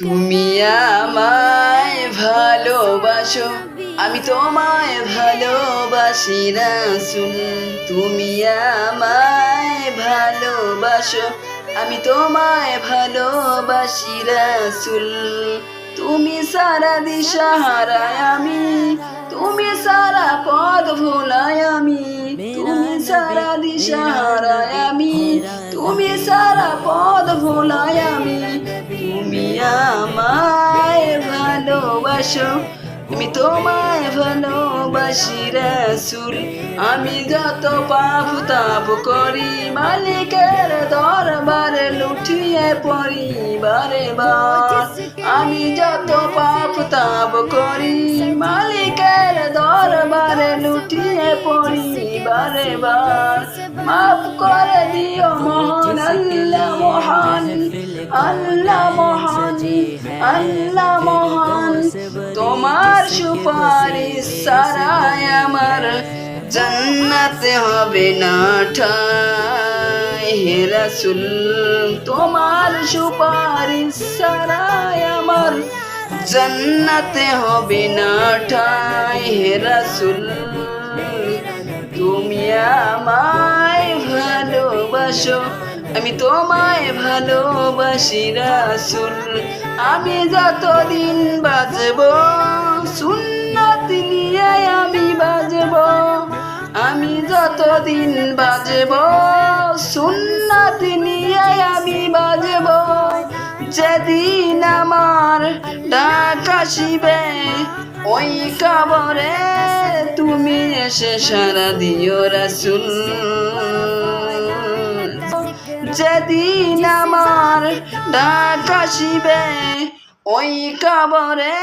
তুমি আমায় ভালোবাসো। আমি তোমায় ভালোবাসি রাসুল তুমি আমায় ভালোবাসো। আমি তোমায় ভালোবাসি রাসুল তুমি সারা দিশাহারায় আমি। তুমি সারা পদ ভোলায় আমি। তুমি সারা দিশাহারায় আমি। তুমি সারা পদ ভোলায় আমি। ভালোবাসো আমি তোমায় ভালোবাসি রাসুল। আমি যত পাপ তাপ করি, মালিকের দরবারে লুঠিয়ে পড়ি বারে। আমি যত পাপ তাপ করি, মালিকের দরবারে লুটিয়ে পড়ি বারে বার। মাফ করে দিও মহান আল্লাহ মহান। আল্লাহ মহান আল্লাহ মহান। তোমার সুপারিশ সারায় আমার, জান্নাতে হবে না ঠাই। হে তোমার সুপারিশ সারায় আমার, জান্নাতে হবে না ঠাই। হে রাসূল, তুমি আমায় ভালোবাসো, আমি তোমায় ভালোবাসি রাসুল। আমি যতদিন বাজব সুন্নত নিয়ে আমি বাজব। আমি যতদিন বাজব, সুন্নত নিয়ে আমি বাজব। যেদিন আমার ডাক আসিবে, ওই কবরে তুমি এসে সারা দিও রাসুল। যেদিন আমার ডাক আসিবে ওই কবরে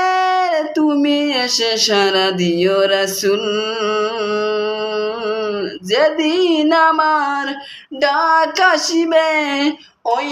তুমি এসে সারা দিও রাসুল। যেদিন আমার ডাক আসিবে ওই